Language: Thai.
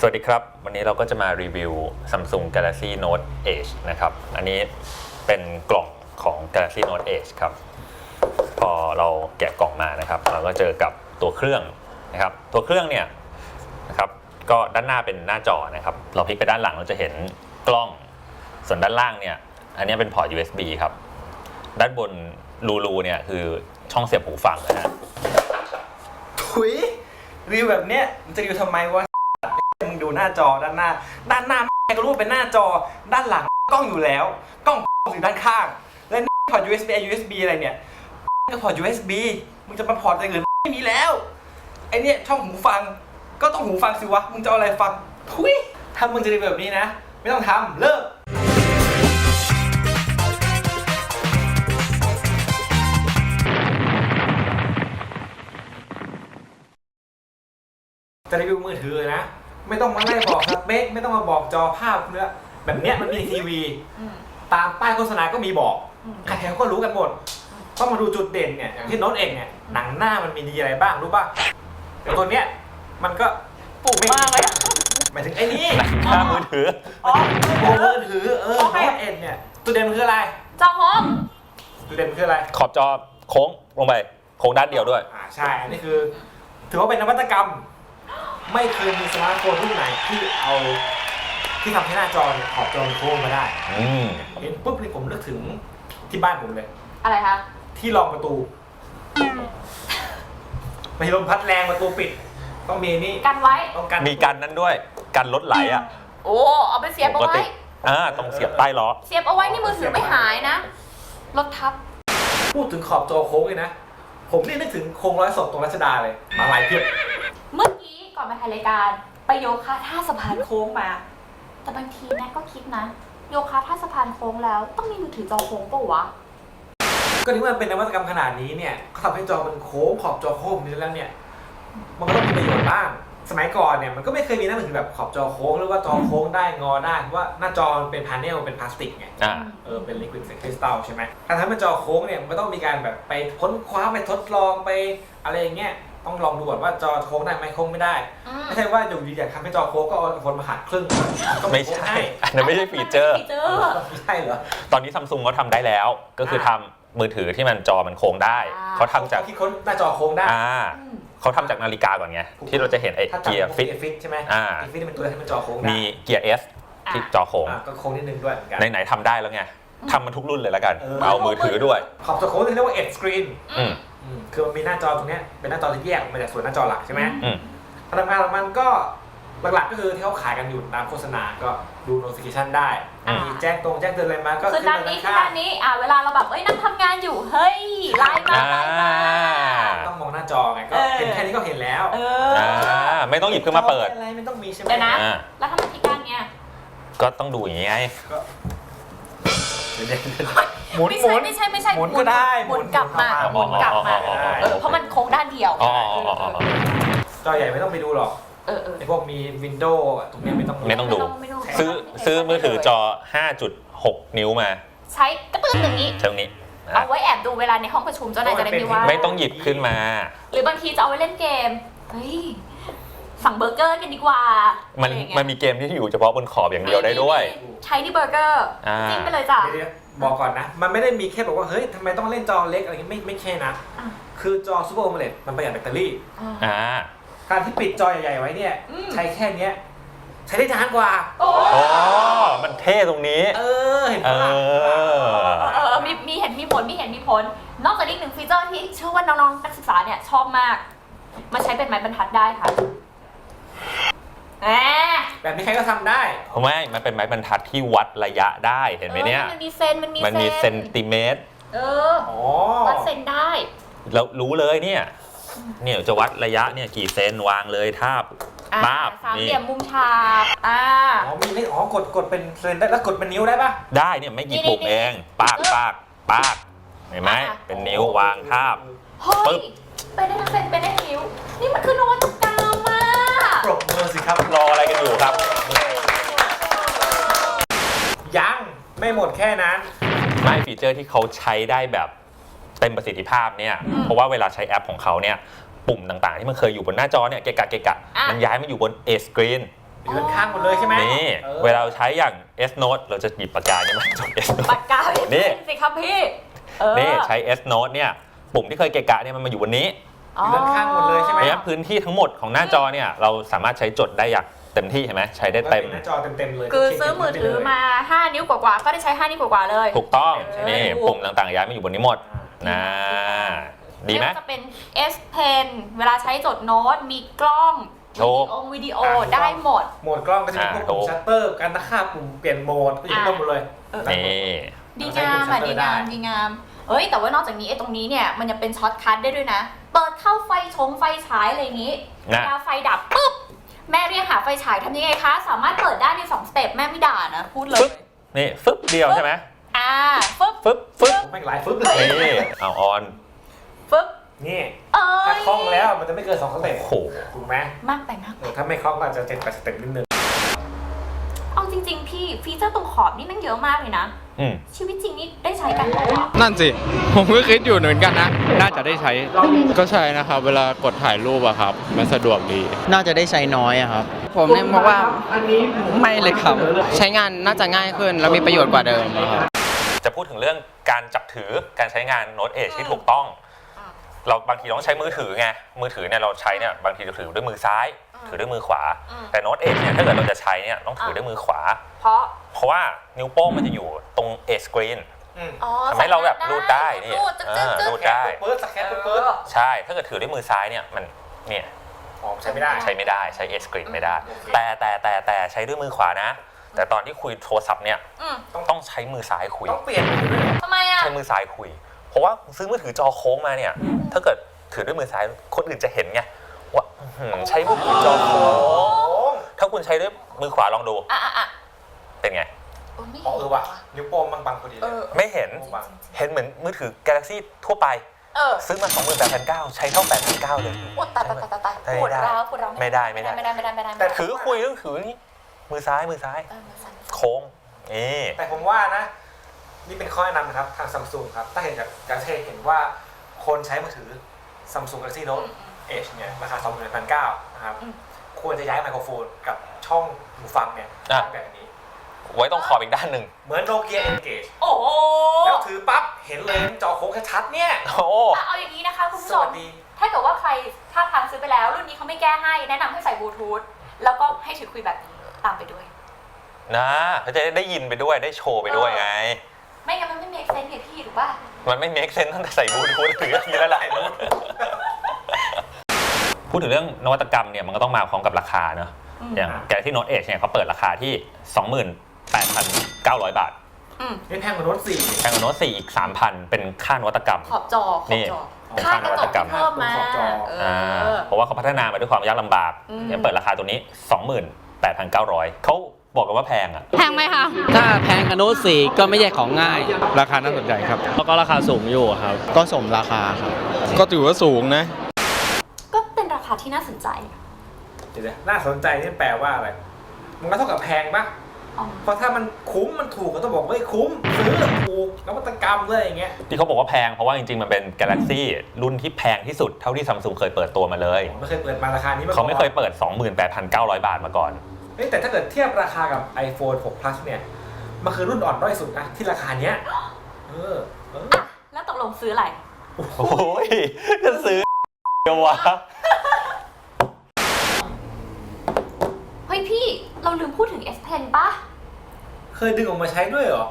สวัสดีครับ วันนี้เราก็จะมารีวิว Samsung Galaxy Note Edge นะครับ อันนี้เป็นกล่องของ Galaxy Note Edge ครับ พอเราแกะกล่องมานะครับ เราก็เจอกับตัวเครื่องนะครับ ตัวเครื่องเนี่ยนะครับก็ด้านหน้าเป็นหน้าจอนะครับ เราพลิกไปด้านหลังเราจะเห็นกล้อง ส่วนด้านล่างเนี่ย อันนี้เป็นพอร์ต USB ครับ ด้านบนรูรูเนี่ยคือช่องเสียบหูฟังนะฮะถุยรีวิวแบบเนี้ยมันจะรีวิวทำไมวะ น้าจอด้านหน้า ด้านหน้าแม่งก็รู้ว่าเป็นหน้าจอ ด้านหลังกล้องอยู่แล้ว กล้องอยู่ด้านข้าง และพอร์ต USB USB อะไรเนี่ยก็พอร์ต USB มึงจะมาพอร์ตอะไรอื่นไม่มีแล้วไอเนี่ยช่องหูฟังก็ต้องหูฟังสิวะมึงจะเอาอะไรฟังทุยถ้ามึงจะรีวิวแบบนี้นะ ไม่ต้องทำเลิกจะรีวิวมือถือนะ ไม่ต้องมาไล่บอกสเปคไม่ต้องมาบอกจอภาพเนื้อแบบเนี้ยมันมีทีวี อืม ตามป้ายโฆษณาก็มีบอกอืม ใครๆเขาก็รู้กันหมดต้องมาดูจุดเด่นเนี่ยอย่างที่โน้ตเองเนี่ยหนังหน้ามันมีดีอะไรบ้างรู้ป่ะแต่ตัวเนี้ยมันก็ปุ่มมากเลยอะ หมายถึงไอ้นี่หน้ามือถือ อ๋อ โอ้มือถือเออโอโน้เคตเอ็นเนี่ยจุดเด่นมันคืออะไรจอโฮมจุดเด่นมันคืออะไรขอบจอโค้งลงไป โค้งด้านเดียวด้วย อ่าใช่อันนี้คือ ถือว่าเป็นนวัตกรรม ไม่เคยมีสมาร์ทโฟนรุ่นไหนที่เอาที่ทำให้หน้าจอเนี่ยขอบจอมันโค้งมาได้อืมเห็นปุ๊บนี่ผมนึกถึงที่บ้านผมเลย อะไรคะ ที่รองประตูไม่ลมพัดแรงประตูปิด ต้องมีนี่กันไว้ ต้องกันมีกันนั้นด้วยกันรถไหลอะโอ้ เอาไปเสียบเอาปกไว้ ติอ่าต้องเสียบใต้ล้อ เสียบเอาไว้นี่มือถือไม่หายนะ รถทับ พูดถึงขอบจอโค้งเลยนะ ผมนี่นึกถึงโค้งร้อยศพตรงรัชดาเลย มาลายเพียบเมื่อ กี้ก่อนมาถ่ายรายการไปโยคะท่าสะพานโค้งมา แต่บางทีนะก็คิดนะ โยคะท่าสะพานโค้งแล้ว ต้องมีมือถือจอโค้งปะวะ ก็ที่มันเป็นนวัตกรรมขนาดนี้เนี่ยเขาทำให้จอมันโค้งขอบจอโค้งนี้แล้วเนี่ย มันก็ต้องมีประโยชน์บ้าง สมัยก่อนเนี่ยมันก็ไม่เคยมีหน้ามือถือแบบขอบจอโค้งหรือว่าจอโค้งได้งอได้เพราะว่าหน้าจอมันเป็นพาเนลเป็นพลาสติกไง อ่า เออเป็นลิควิดคริสตัลใช่ไหมการทำให้จอโค้งเนี่ยมันต้องมีการแบบไปค้นคว้าไปทดลองไปอะไรอย่างเงี้ย ต้องลองดูก่อนว่าจอโค้งได้ไหมโค้งไม่ได้ อืมไม่ใช่ว่าอยู่ดีอยากทำให้จอโค้งก็เอาคนมาหักครึ่งก็ไม่โค้งใช่ให้อันนั้นไม่ใช่ฟีเจอร์ ฟีเจอร์ไม่ใช่เหรอตอนนี้ซัมซุงเขาทำได้แล้ว ก็คือทำมือถือที่มันจอมันโค้งได้อ่าเขาทำจากคิดค้นหน้าจอโค้งได้ อ่า อืมเขาทำจากนาฬิกาก่อนไง ที่เราจะเห็นไอ้ถ้าจับเกียร์ฟิต เกียร์ฟิตใช่ไหมอ่า เกียร์ฟิตนี่เป็นตัวที่มันจอโค้งได้มีเกียร์ S ที่จอโค้ง อ่าก็โค้งนิดนึงด้วยเหมือนกัน ไหนๆทำได้แล้วไงทำมันทุกรุ่นเลยแล้วกัน เออ เอามือถือด้วย ขอบจอโค้งที่เรียกว่า edge screen อืม อืมคือมันมีหน้าจอตรงเนี้ยเป็นหน้าจอที่แยกออกมาจากส่วนหน้าจอหลักใช่ไหมอืม พลังงานของมันก็หลักๆก็คือที่เขาขายกันอยู่ตามโฆษณาก็ดู notification ได้อืมมีแจ้งตรงแจ้งเตือนอะไรมาก็คือขึ้นด้านมานี้ข้าคืองด้านนี้อ่าเวลาเราแบบเอ้ยนั่งทำงานอยู่เฮ้ยไลน์มาอ่าไลน์มาๆต้องมองหน้าจอไงก็เออ เห็นแค่นี้ก็เห็นแล้วเออ่าอไม่ต้องหยิบขึ้นมาเปิด อะไรไม่ต้องมีใช่ไหมเดี๋ยวนะ อ่า แล้วทำไมที่การเนี้ยก็ต้องดูอย่างงี้ไง เดี๋ยวๆหมุนไม่หมุใช่น ไม่ใช่ไม่ใช่หมุนก็ได้หมุนกลับมาหมุนหมุนกลับมาอ๋ออ๋ออ๋อ เออเพราะมันโค้งด้านเดียวอ๋ออ๋ออ๋ออ๋อ จอใหญ่ไม่ต้องไปดูหรอกเออเออไอพวกมี Windows ตรงเนี้ยไม่ต้องไม่ต้อง ดู ไม่ต้องซื้อซื้อมือถือจอ 5.6 นิ้วมาใช้กระตุ้นอย่างนี้ เท่านี้นะเอาไว้แอบดูเวลาในห้องประชุมเจ้านายจะได้ไม่ว่า ไม่ต้องหยิบขึ้นมา หรือบางทีจะเอาไว้เล่นเกม เฮ้ย สั่งเบอร์เกอร์กันดีกว่ามันอะไรอย่างเงี้ยมันมีเกมที่อยู่เฉพาะบนขอบอย่างเดียวได้ด้วย ใช้ที่เบอร์เกอร์อ่า จิ้มไปเลยจ้ะ เดี๋ยวๆบอกก่อนนะ มันไม่ได้มีแค่บอกว่า เฮ้ยทำไมต้องเล่นจอเล็กอะไรเงี้ยไม่ไม่ใช่นะ อะ คือจอ Super AMOLED มันประหยัดแบตเตอรี่อ่าอ่า การที่ปิดจอใหญ่ๆไว้เนี่ย อืม ใช้แค่เนี้ย ใช้ได้นานกว่า โอ้อ๋อ มันเท่ตรงนี้ เออ เห็นเอปะล่ะอ เออมีมีเห็นมีผลมีเห็นมีผล นอกจากนี้อีกหนึ่งฟีเจอร์ที่เชื่อว่าน้องๆนักศึกษาเนี่ยชอบมาก มันใช้เป็นไม้บรรทัดได้ค่ะ แหมแบบนี้ใครก็ทำได้เพราะไม่มันเป็นไม้บรรทัดที่วัดระยะได้เห็นไหมเนี่ย ออมันมีเซนมันมีมันมีเซนติเมตร เอออ๋อวัดเซนได้แล้วรู้เลยเนี่ย เนี่ยจะวัดระยะเนี่ยกี่เซนวางเลยทาบอ่าป้าบสามนี่เหลี่ยมมุมฉากอ่า อ๋อมีให้อ๋อกดกดเป็นเซนได้แล้วกดเป็นนิ้วได้ปะได้เนี่ยไม่กี่นี่ปุ่มนี่เอง ปากเออปากปากเห็นไหมอะ เป็นนิ้ววางทาบ เฮ้ปึ๊ยบเป็นได้ทั้งเซนเป็นได้ทั้งนิ้ว นี่มันคือนวัตกรรมอะ ปรบมือสิครับรออะไรกันอยู่ครับ ยังไม่หมดแค่นั้น ไม่ฟีเจอร์ที่เขาใช้ได้แบบเต็มประสิทธิภาพเนี่ย เพราะว่าเวลาใช้แอปของเขาเนี่ย ปุ่มต่างๆ ที่มันเคยอยู่บนหน้าจอเนี่ยเกะกะเกะกะมันย้ายมาอยู่บน A screen อยู่ด้านข้างหมดเลยใช่ไหมนี่ ออเวลาเราใช้อย่าง S Note เราจะหยิบปากกาเนี่ยมาจด S Note ปากกาไม่นี่ เป็นสิครับพี่ เออ นี่ใช้ S Note เนี่ย ปุ่มที่เคยเกะกะเนี่ยมันมาอยู่บนนี้ อยู่ด้านข้างหมดเลยใช่ไหมเพราะฉะนั้นพื้นที่ทั้งหมดของหน้าจอเนี่ยเราสามารถใช้จดได้อย่างเต็มที่เห็นไหมใช้ได้เต็ม หน้าจอเต็มๆเลยคือซื้อมือถือมา 5 นิ้วกว่าๆก็ได้ใช้ 5 นิ้วกว่าๆเลยถูกต้องเออนี่ปุ่มต่างๆ ย้ายมาอยู่บนนี้หมดนะดีไหมไม่ว่าจะเป็น S Pen เวลาใช้จดโน้ตมีกล้องถูวิกดีโอวิดีโอได้หมดโหมดกล้องก็จะมีพวกอ่าปุ่มถูกชัตเตอร์การตั้งค่าปุ่มเปลี่ยนโหมดก็อยู่ข้างบนหมดเลยเออนี่ดีงามอะดีงามดีงามเอ้ยแต่ว่านอกจากนี้ไอ้ตรงนี้เนี่ยมันยังเป็นช็อตคัทได้ด้วยนะ เปิดเข้าไฟชงไฟฉายอะไรอย่างนี้นะเวลาไฟดับปุ๊บแม่เรียกหาไฟฉายทำยังไงคะ สามารถเปิดได้ในสองสเต็ปแม่ไม่ด่านะพูดเลย นี่ฟึบเดียวใช่ไหมอ่าฟึบฟึบฟึบแม่งหลายฟึบเลยนี่เอาออนฟึบนี่เอ้ถ้ายคล่องแล้วมันจะไม่เกินสองสเต็ปโอ้โหถูกไหมมากไปมากเออถ้าไม่คล่องก็อาจจะเจ็ดแปดสเต็ปนิดนึงเอาจ ริง ๆ พี่ฟีเจอร์ตรงขอบนี่แมันเยอะมากเลยนะ อืมชีวิตจริงนี่ได้ใช้กันปะวะนั่นสิ ผมก็คิดอยู่เหมือนกันนะ น่าจะได้ใช้ ก็ใช่นะครับ เวลากดถ่ายรูปอะครับ มันสะดวกดี น่าจะได้ใช้น้อยอะครับ ผมเนี่ยมองว่าไม่เลยครับ ใช้งานน่าจะง่ายขึ้น แล้วมีประโยชน์กว่าเดิมอะครับ จะพูดถึงเรื่องการจับถือการใช้งาน Note Edge ที่ถูกต้องอืมเราบางทีต้องใช้มือถือไงมือถือเนี่ยเราใช้เนี่ยบางทีเราถือด้วยมือซ้ายอืม ถือด้วยมือขวา อืม แต่ Note Edge เนี่ยถ้าเกิดเราจะใช้เนี่ยต้องถือด้วยมือขวา เพราะเพราะว่านิ้วโป้งมันจะอยู่ตรง Edge Screen อืมอ๋อทำให้เราแบบรูดได้นี่รูดจึ๊กเอจึ๊กอจึ๊ก รูดได้ เปิดสแกนเปิดใช่ ถ้าเกิดถือด้วยมือซ้ายเนี่ยมันเนี่ยอ๋อใช้ไม่ได้ ใช้ไม่ได้ใช้ Edge Screen ไม่ได้ โอเค แต่แต่แต่แต่ใช้ด้วยมือขวานะ แต่ตอนที่คุยโทรศัพท์เนี่ยอืมต้องใช้มือซ้ายคุย ต้องเปลี่ยนมือด้วยทำไมอะ ใช้มือซ้ายคุย เพราะว่าซื้อมือถือจอโค้งมาเนี่ย ถ้าเกิดถือด้วยมือซ้ายคนอื่นจะเห็นไง ว่าอื้อหือใช้มือถือจอโค้งโอ้งถ้าคุณใช้ด้วยมือขวาลองดู อะอะอะเป็นไงโอ้ไม่อ๋อเออว่ะนิ้วโป้งบางบางพอดีเอเลยอไม่เห็นโป้งบางเห็นเหมือนมือถือ Galaxy ทั่วไป เออซื้อมา28,900ใช้เท่า8,900เลยปวดตายตายตายตายไม่ได้ปวดร้าวปวดร้าวไม่ได้ไม่ได้ ไม่ได้ไม่ได้ไม่ได้ไม่แต่ได้ถือคุยต้องถือนี่มือซ้ายมือซ้าย เออมือสั่นโค้งนี่แต่ผมว่านะ นี่เป็นข้อแนะนำนะครับทางซัมซุงครับ ถ้าเห็นจากการเห็นว่าคนใช้มือถือ Samsung Galaxy อื Note ม Edge เนี่ยราคา21,900นะครับอืม ควรจะย้ายไมโครโฟนกับช่องหูฟังเนี่ยอะ แบบนี้ ไว้ตรงขอบอีกด้านหนึ่ง เหมือนโนเกีย Engage โอ้โหแล้วถือปั๊บ เห็นเลยจอโค้งชัดๆเนี่ยโอ้ อะเอาอย่างนี้นะคะคุณสผู้ชวัม สดี ถ้าเกิดว่าใครถ้าทางซื้อไปแล้ว รุ่นนี้เขาไม่แก้ให้ แนะนำให้ใส่บลูทูธแล้วก็ให้ถือคุยแบบนี้ตามไปด้วย นะเขาจะได้ยินไปด้วยได้โชว์ไปด้วยไง ไม่งั้นมันไม่ make sense ไงพี่ถูกป่ะ มันไม่ make sense ตั้งแต่ใส่บลูทูธถือทีละหลายรุ่น พูดถึงเรื่องนวัตกรรมเนี่ยมันก็ต้องมาพร้อมกับราคาเนอะอืม อย่าง Galaxy Note Edge เนี่ยเขาเปิดราคาที่ 28,900 บาทอืมนี่ แพงกว่าโน้ตสี่แพงกว่า Note 4อีก 3,000 เป็นค่านวัตกรรม ขอบจอขอนี่บจอเป็นค่าค่ากระนวัจตกกรรมที่เพิ่มมาขอบจอ เออ่าอ เพราะว่าเขาพัฒนามาด้วยความยากลำบากอืม เนี่ยเปิดราคาตัวนี้ 28,900เขาบอกกันว่าแพงอะ แพงไหมคะ ถ้าแพงกับโน้ตสี่ก็ไม่ใช่ของง่าย ราคาน่าสนใจครับ แล้วก็ราคาสูงอยู่ครับ ก็สมราคาครับ ก็ถือว่าสูงนะก็เป็นรา คาที่น่าสนใจเดี๋ยวๆน่าสนใจนี่แปลว่าอะไร มันก็เท่ากับแพงปะอ๋อเพราะถ้ามันคุ้มมันถูกก็ต้องบอกว่าเฮ้ยคุ้มซื้อถูกนวัตกรรมเลยอย่างเงี้ยที่เขาบอกว่าแพงเพราะว่าจริงๆ มันเป็น Galaxy รุ่นที่แพงที่สุดเท่าที่ซัมซุงเคยเปิดตัวมาเลยผมไม่เคยเปิดมาราคานี้มาก่อนเขาไม่เคยเปิด 28,900 บาทมาก่อน เฮ้ยแต่ถ้าเกิดเทียบราคากับ iPhone 6 Plus เนี่ยมันคือรุ่นอ่อนด้อยสุดนะที่ราคาเนี้ยเออเอออะแล้วตกลงซื้ออะไร โอ้ยจะซื้อเดียววะ เฮ้ ยพี่ เราลืมพูดถึง S Pen ป่ะเคยดึงออกมาใช้ด้วยเหรอ